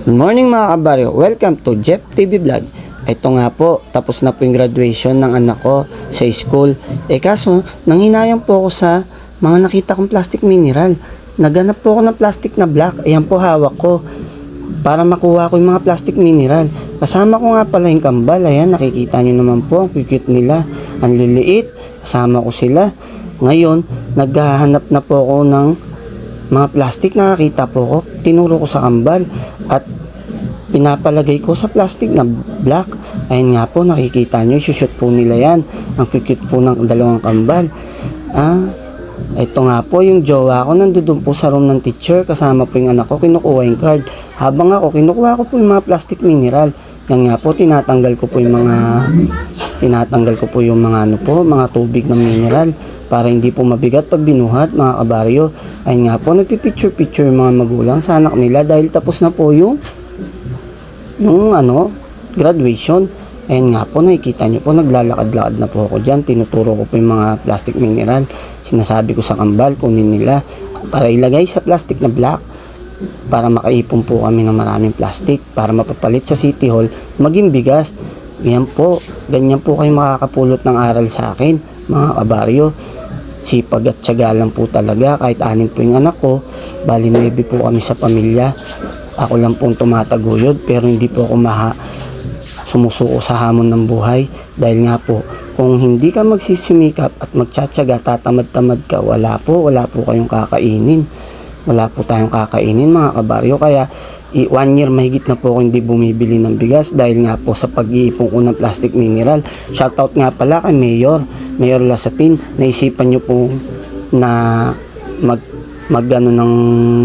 Good morning mga kabaryo. Welcome to Jeff TV Vlog. Ito nga po, tapos na po yung graduation ng anak ko sa school. Eh kaso, nanghinayang po ako sa mga nakita kong plastic mineral. Naganap po ako ng plastic na black. Ayan po hawak ko. Para makuha ko yung mga plastic mineral. Kasama ko nga pala yung kambal. Ayan, nakikita nyo naman po. Ang cute nila. Ang liliit. Kasama ko sila. Ngayon, naghahanap na po ako ng mga plastic nakakita po ko, tinuro ko sa kambal at pinapalagay ko sa plastic na black. Ayun nga po, nakikita nyo, shoot po nila yan. Ang cute po ng dalawang kambal. Ah, ito nga po yung jowa ko, nandun po sa room ng teacher, kasama po yung anak ko, kinukuha yung card. Habang ako, kinukuha ko po yung mga plastic mineral. Yan nga po, tinatanggal ko po yung mga tinatanggal ko po yung mga ano po, mga tubig na mineral para hindi po mabigat pag binuhat mga kabaryo. Ayun nga po, nagpipicture-picture yung mga magulang sa anak nila dahil tapos na po yung yung ano, graduation. Ayun nga po, nakikita nyo po, naglalakad-lakad na po ako dyan. Tinuturo ko po yung mga plastic mineral. Sinasabi ko sa kambal, kunin nila para ilagay sa plastic na black para makaipon po kami ng maraming plastic para mapapalit sa City Hall maging bigas. Yan po, ganyan po kayo makakapulot ng aral sa akin, mga kabaryo. Sipag at tiyaga lang po talaga, kahit anim po yung anak ko, bali nuebe po kami sa pamilya. Ako lang pong tumataguyod, pero hindi po ako maha sumusuko sa hamon ng buhay. Dahil nga po, kung hindi ka magsisimikap at magtsatsaga, tatamad-tamad ka, wala po, wala po kayong kakainin wala po tayong kakainin mga kabaryo. Kaya i- one year mahigit na po ako hindi bumibili ng bigas dahil nga po sa pag-iipon ko ng plastic mineral. Shoutout nga pala kay Mayor Mayor Lasatin. Naisipan nyo po na mag magano ng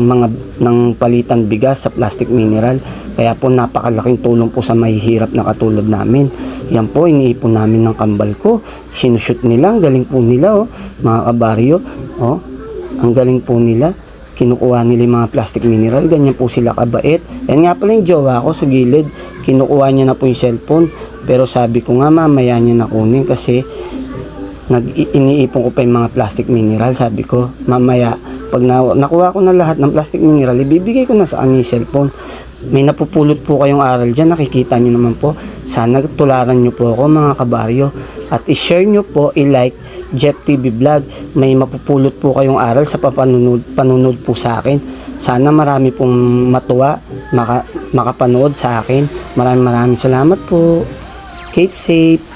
mga ng palitan bigas sa plastic mineral. Kaya po napakalaking tulong po sa mahihirap na katulad namin. Yan po iniipon namin ng kambal ko. Sinushoot nila. Ang galing po nila oh mga kabaryo. Oh ang galing po nila kinukuha nila yung mga plastic mineral, ganyan po sila kabait. Yan nga pala yung jowa ko sa gilid, kinukuha niya na po yung cellphone, pero sabi ko nga mamaya niya na kunin kasi nag iniipon ko pa yung mga plastic mineral, sabi ko mamaya pag na, nakuha ko na lahat ng plastic mineral, ibibigay ko na sa kanya cellphone. May napupulot po kayong aral dyan, nakikita nyo naman po. Sana tularan nyo po ako mga kabaryo. At i-share nyo po, i-like Jeff TV Vlog. May mapupulot po kayong aral sa papanunod, panunod po sa akin. Sana marami pong matuwa, maka, makapanood sa akin. Maraming maraming salamat po. Keep safe.